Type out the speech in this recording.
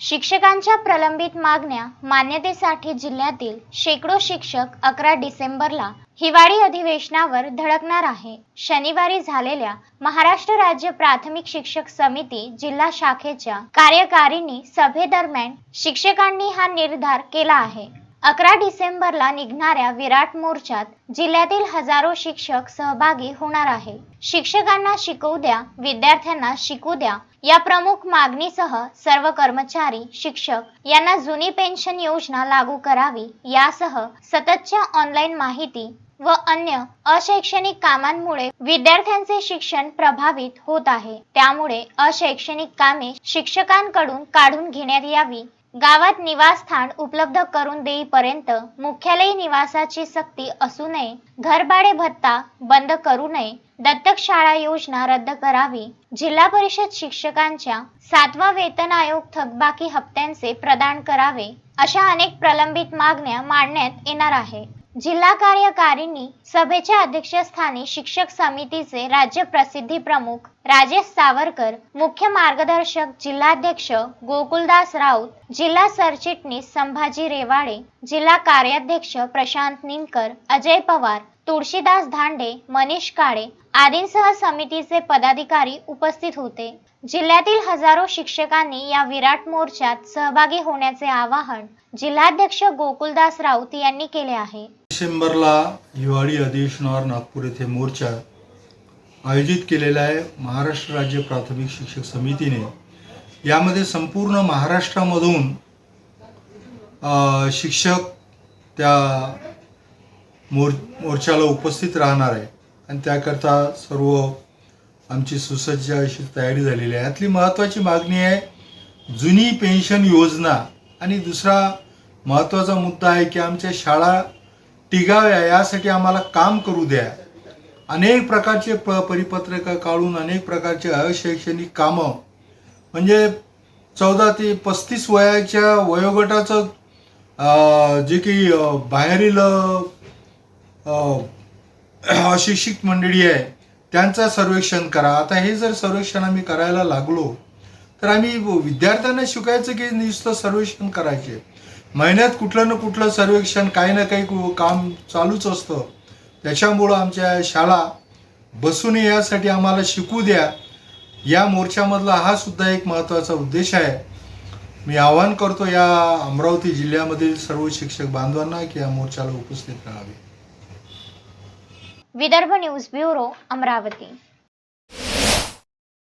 शिक्षकांच्या प्रलंबित मागण्या मान्यतेसाठी जिल्ह्यातील शेकडो शिक्षक अकरा डिसेंबरला हिवाळी अधिवेशनावर धडकणार आहे. शनिवारी झालेल्या महाराष्ट्र राज्य प्राथमिक शिक्षक समिती जिल्हा शाखेच्या कार्यकारिणी सभेदरम्यान शिक्षकांनी हा निर्धार केला आहे. अकरा डिसेंबरला निघणाऱ्या विराट मोर्चात जिल्ह्यातील हजारो शिक्षक सहभागी होणार आहे. शिक्षकांना शिकवू द्या विद्यार्थ्यांना शिकू द्या या प्रमुख मागणीसह सर्व कर्मचारी शिक्षक यांना जुनी पेन्शन योजना लागू करावी यासह सततच्या ऑनलाईन माहिती व अन्य अशैक्षणिक कामांमुळे विद्यार्थ्यांचे शिक्षण प्रभावित होत आहे. त्यामुळे अशैक्षणिक कामे शिक्षकांकडून काढून घेण्यात यावी गावात निवासस्थान उपलब्ध करून देईपर्यंत मुख्यालय निवासाची सक्ती असू नये घरभाडे भत्ता बंद करू नये दत्तक शाळा योजना रद्द करावी जिल्हा परिषद शिक्षकांच्या सातवा वेतन आयोग थकबाकी हप्त्यांचे प्रदान करावे अशा अनेक प्रलंबित मागण्या मांडण्यात येणार आहे. जिल्हा कार्यकारिणी सभेच्या अध्यक्षस्थानी शिक्षक समितीचे राज्य प्रसिद्धी प्रमुख राजेश सावरकर मुख्य मार्गदर्शक जिल्हाध्यक्ष गोकुलदास राऊत जिल्हा सरचिटणीस संभाजी रेवाडे जिल्हा कार्याध्यक्ष प्रशांत निमकर अजय पवार तुळशीदास धांडे मनीष काळे आदींसह समितीचे पदाधिकारी उपस्थित होते. जिल्ह्यातील हजारो शिक्षकांनी या विराट मोर्चात सहभागी होण्याचे आवाहन जिल्हाध्यक्ष गोकुलदास राऊत यांनी केले आहे. डिसेंबरला हिवाळी अधिवेशनावर नागपूर येथे मोर्चा आयोजित केलेला आहे महाराष्ट्र राज्य प्राथमिक शिक्षक समितीने. यामध्ये संपूर्ण महाराष्ट्रामधून शिक्षक त्या मोर मोर्चाला उपस्थित राहणार आहे. आणि त्याकरता सर्व आमची सुसज्ज अशी तयारी झालेली आहे. यातली महत्त्वाची मागणी आहे जुनी पेन्शन योजना. आणि दुसरा महत्त्वाचा मुद्दा आहे की आमच्या शाळा टिगाव्या यासाठी आम्हाला काम करू द्या. अनेक प्रकारचे प परिपत्रकं काढून अनेक प्रकारचे अशैक्षणिक कामं. म्हणजे चौदा ते पस्तीस वयाच्या वयोगटाचं जे की बाहेरील अशिक्षित मंडळी आहे त्यांचं सर्वेक्षण करा. आता हे जर सर्वेक्षण आम्ही करायला लागलो तर आम्ही विद्यार्थ्यांना शिकायचं की नुसतं सर्वेक्षण करायचे? महिन्यात कुठलं ना कुठलं सर्वेक्षण काही ना काही काम चालूच असतं. त्याच्यामुळं आमच्या शाळा बसू नये यासाठी आम्हाला शिकू द्या. या मोर्चामधला हा सुद्धा एक महत्त्वाचा उद्देश आहे. मी आवाहन करतो या अमरावती जिल्ह्यामधील सर्व शिक्षक बांधवांना की या मोर्चाला उपस्थित राहावे. Vidarbha news bureau Amravati.